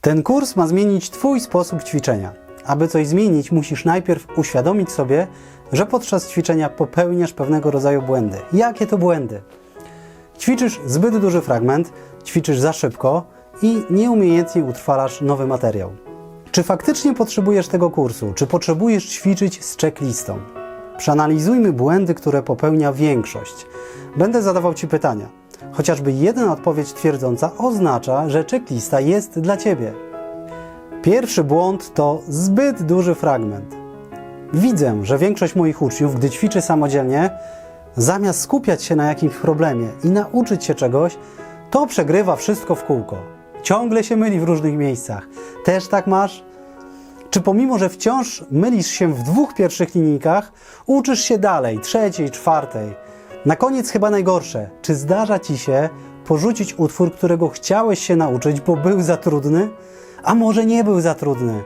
Ten kurs ma zmienić Twój sposób ćwiczenia. Aby coś zmienić, musisz najpierw uświadomić sobie, że podczas ćwiczenia popełniasz pewnego rodzaju błędy. Jakie to błędy? Ćwiczysz zbyt duży fragment, ćwiczysz za szybko i nieumiejętnie utrwalasz nowy materiał. Czy faktycznie potrzebujesz tego kursu? Czy potrzebujesz ćwiczyć z checklistą? Przeanalizujmy błędy, które popełnia większość. Będę zadawał Ci pytania. Chociażby jedna odpowiedź twierdząca oznacza, że checklista jest dla Ciebie. Pierwszy błąd to zbyt duży fragment. Widzę, że większość moich uczniów, gdy ćwiczy samodzielnie, zamiast skupiać się na jakimś problemie i nauczyć się czegoś, to przegrywa wszystko w kółko. Ciągle się myli w różnych miejscach. Też tak masz? Czy pomimo, że wciąż mylisz się w dwóch pierwszych linijkach, uczysz się dalej, trzeciej, czwartej? Na koniec chyba najgorsze. Czy zdarza ci się porzucić utwór, którego chciałeś się nauczyć, bo był za trudny? A może nie był za trudny?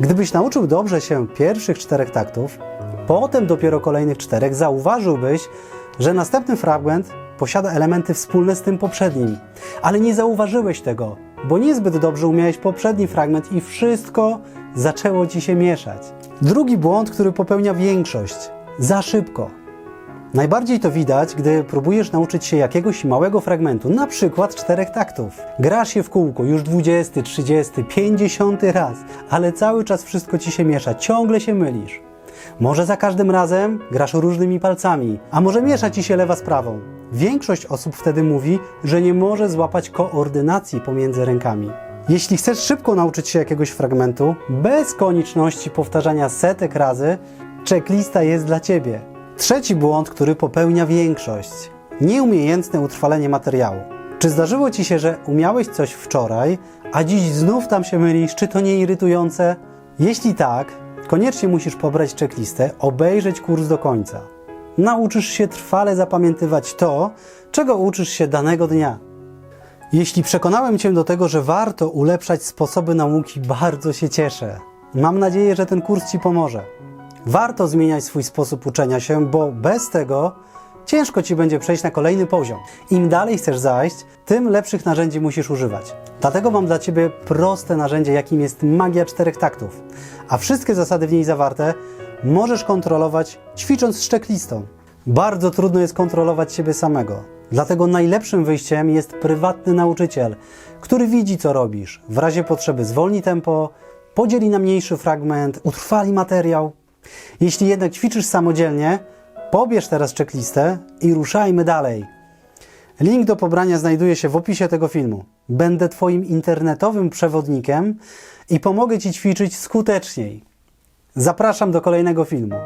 Gdybyś nauczył dobrze się pierwszych czterech taktów, potem dopiero kolejnych czterech, zauważyłbyś, że następny fragment posiada elementy wspólne z tym poprzednim. Ale nie zauważyłeś tego, bo niezbyt dobrze umiałeś poprzedni fragment i wszystko zaczęło ci się mieszać. Drugi błąd, który popełnia większość za szybko. Najbardziej to widać, gdy próbujesz nauczyć się jakiegoś małego fragmentu, na przykład czterech taktów. Grasz je w kółko już 20, 30, 50 raz, ale cały czas wszystko ci się miesza, ciągle się mylisz. Może za każdym razem grasz różnymi palcami, a może miesza ci się lewa z prawą. Większość osób wtedy mówi, że nie może złapać koordynacji pomiędzy rękami. Jeśli chcesz szybko nauczyć się jakiegoś fragmentu, bez konieczności powtarzania setek razy, checklista jest dla Ciebie. Trzeci błąd, który popełnia większość. Nieumiejętne utrwalenie materiału. Czy zdarzyło Ci się, że umiałeś coś wczoraj, a dziś znów tam się mylisz? Czy to nie irytujące? Jeśli tak, koniecznie musisz pobrać checklistę, obejrzeć kurs do końca. Nauczysz się trwale zapamiętywać to, czego uczysz się danego dnia. Jeśli przekonałem Cię do tego, że warto ulepszać sposoby nauki, bardzo się cieszę. Mam nadzieję, że ten kurs Ci pomoże. Warto zmieniać swój sposób uczenia się, bo bez tego ciężko Ci będzie przejść na kolejny poziom. Im dalej chcesz zajść, tym lepszych narzędzi musisz używać. Dlatego mam dla Ciebie proste narzędzie, jakim jest magia czterech taktów. A wszystkie zasady w niej zawarte możesz kontrolować ćwicząc z checklistą. Bardzo trudno jest kontrolować siebie samego. Dlatego najlepszym wyjściem jest prywatny nauczyciel, który widzi, co robisz. W razie potrzeby zwolni tempo, podzieli na mniejszy fragment, utrwali materiał. Jeśli jednak ćwiczysz samodzielnie, pobierz teraz checklistę i ruszajmy dalej. Link do pobrania znajduje się w opisie tego filmu. Będę Twoim internetowym przewodnikiem i pomogę Ci ćwiczyć skuteczniej. Zapraszam do kolejnego filmu.